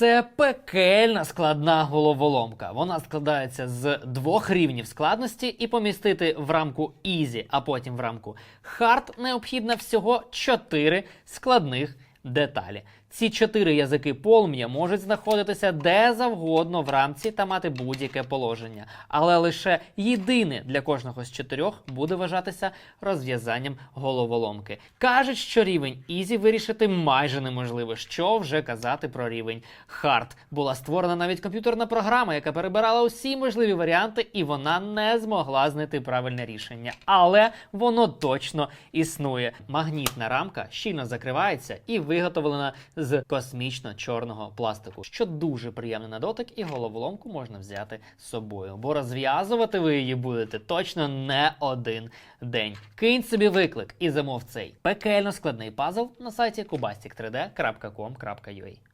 Це пекельна складна головоломка. Вона складається з двох рівнів складності, і помістити в рамку Easy, а потім в рамку Hard необхідно всього чотири складних деталі. Ці чотири язики полум'я можуть знаходитися де завгодно в рамці та мати будь-яке положення, але лише єдине для кожного з чотирьох буде вважатися розв'язанням головоломки. Кажуть, що рівень Ізі вирішити майже неможливо. Що вже казати про рівень Хард. Була створена навіть комп'ютерна програма, яка перебирала усі можливі варіанти, і вона не змогла знайти правильне рішення. Але воно точно існує. Магнітна рамка щільно закривається і виготовлена з космічно чорного пластику, що дуже приємний на дотик, і головоломку можна взяти з собою. Бо розв'язувати ви її будете точно не один день. Кинь собі виклик і замов цей пекельно складний пазл на сайті kubastic3d.com.ua.